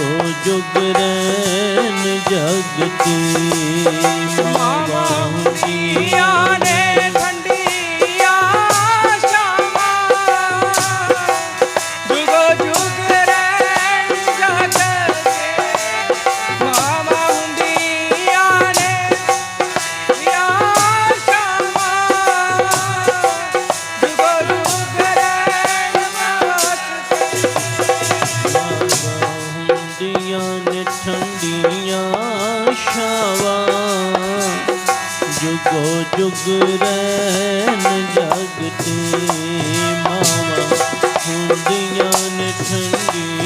ਜੁਗੋ ਜੁਗ ਰੈਨ ਜਗਤੀ ਮਾਵਾ ਹੁੰਦੀਆਂ ਨੇ ਠੰਡੀਆਂ ਜੁਗੋ ਜੁਗ ਰੈਨ ਜਗਤੀ ਮਾਵਾ ਹੁੰਦੀਆਂ ਨੇ ਠੰਡੀਆਂ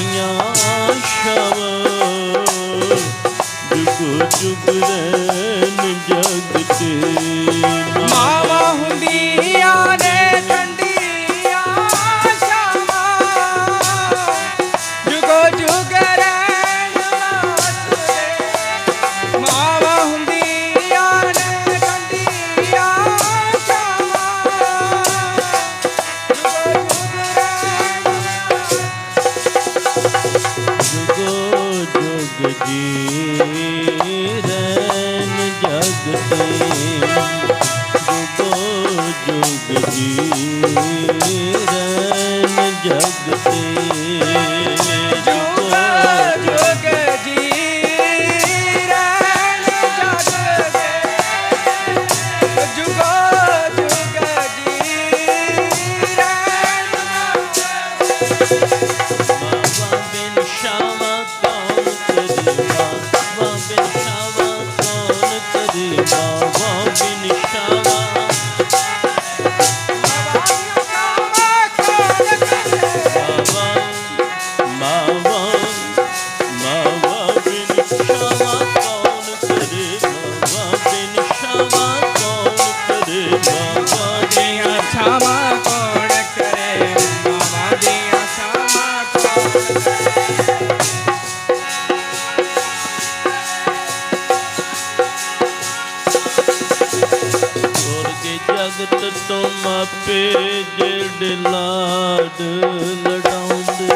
ਲਾਡ ਲਡਾਉਂਦੇ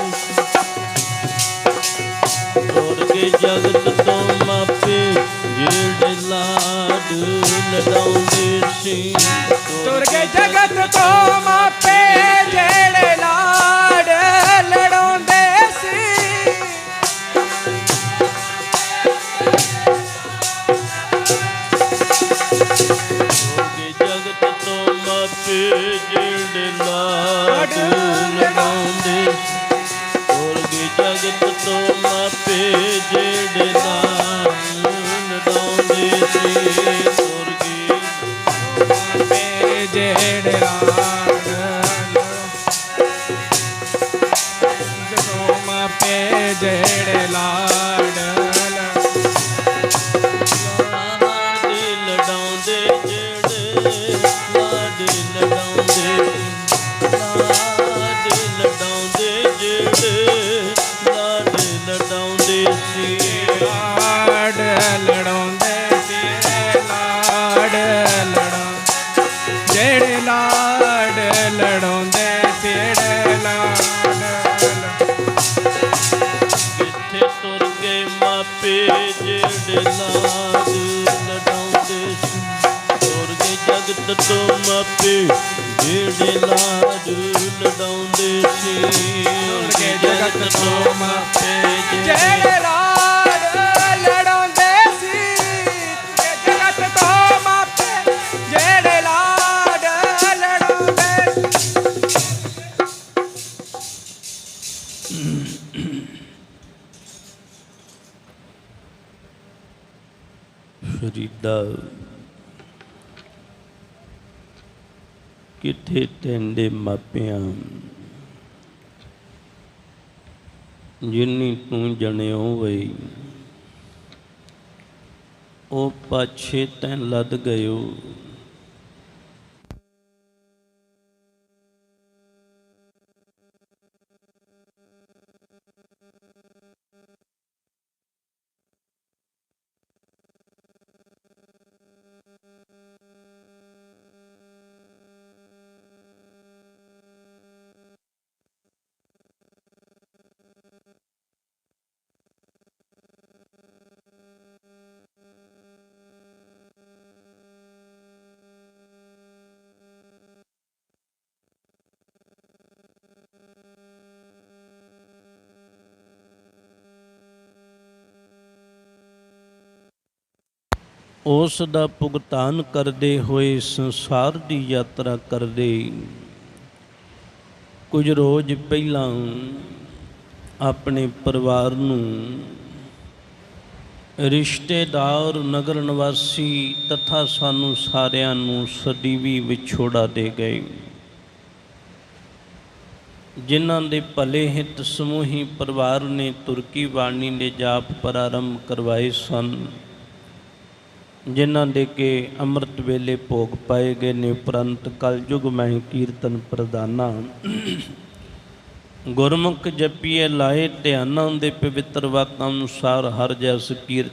ਸਵਰਗੇ ਜਗਤ ਤੋਂ ਮਾਪੇ ਜਿਹੜੇ ਲਾਡ ਲਡਾਉਂਦੇ ਸੀ। ਤੁਰ ਕੇ ਜਗਤ ਤੋਂ ਮਾਪੇ ਜਿਹੜੇ ਲਾੜ ਲੜਾਉਂਦੇ ਸੀ। ਸਵਰਗੇ ਜਗਤ ਤੋਂ ਮਾਪੇ ਜਿਹੜੇ ਲਾਡ ਜਿਹੜੇ ਲਾਡ ਲਡਾਉਂਦੇ ਸੀ ਲਾੜ ਲੜਾਉਂਦੇ ਤੇਰੇ ਲਾੜ ਲੜਾਂ ਮਾਪੇ ਜਿਹੜੇ ਲਾਡ ਲਡਾਉਂਦੇ ਸੀ ਤੁਰ ਜਗਤ ਤੋਂ ਮਾਪੇ ਜਿਹੜੇ ਲਾਡ ਲਡਾਉਂਦੇ ਸੀ ਤੁਰ ਜਗਤ ਤੋਂ ਮਾਪੇ ਜਿਹੜੇ ਫਰੀਦਾ ਕਿੱਥੇ ਤੈਂਦੇ ਮਾਪਿਆਂ? ਜਿੰਨੀ ਤੂੰ ਜਣਿਓ ਵਈ ਉਹ ਪਾਛੇ ਤੈਂ ਲੱਦ ਗਇਓ। ਉਸ ਦਾ ਭੁਗਤਾਨ ਕਰਦੇ ਹੋਏ ਸੰਸਾਰ ਦੀ ਯਾਤਰਾ ਕਰਦੇ। ਕੁਝ ਰੋਜ਼ ਪਹਿਲਾਂ ਆਪਣੇ ਪਰਿਵਾਰ ਨੂੰ ਰਿਸ਼ਤੇਦਾਰ ਨਗਰ ਨਿਵਾਸੀ ਤਥਾ ਸਾਨੂੰ ਸਾਰਿਆਂ ਨੂੰ ਸਦੀਵੀ ਵਿਛੋੜਾ ਦੇ ਗਏ। ਜਿਨ੍ਹਾਂ ਦੇ ਭਲੇ ਹਿੱਤ ਸਮੂਹੀ ਪਰਿਵਾਰ ਨੇ ਤੁਰਕੀ ਬਾਣੀ ਦੇ ਜਾਪ ਪ੍ਰਾਰੰਭ ਕਰਵਾਏ ਸਨ। ਜਿਨ੍ਹਾਂ ਦੇ ਕੇ ਅੰਮ੍ਰਿਤ ਵੇਲੇ ਭੋਗ ਪਾਏ ਗਏ ਨੇ, ਉਪਰੰਤ ਕਲਯੁਗ ਮਹਿ ਕੀਰਤਨ ਪ੍ਰਦਾਨਾ। ਗੁਰਮੁਖ ਜਪੀਏ ਲਾਏ ਧਿਆਨਾਂ ਦੇ ਪਵਿੱਤਰ ਵਾਕਾਂ ਅਨੁਸਾਰ ਹਰ ਜਸ ਕੀਰਤ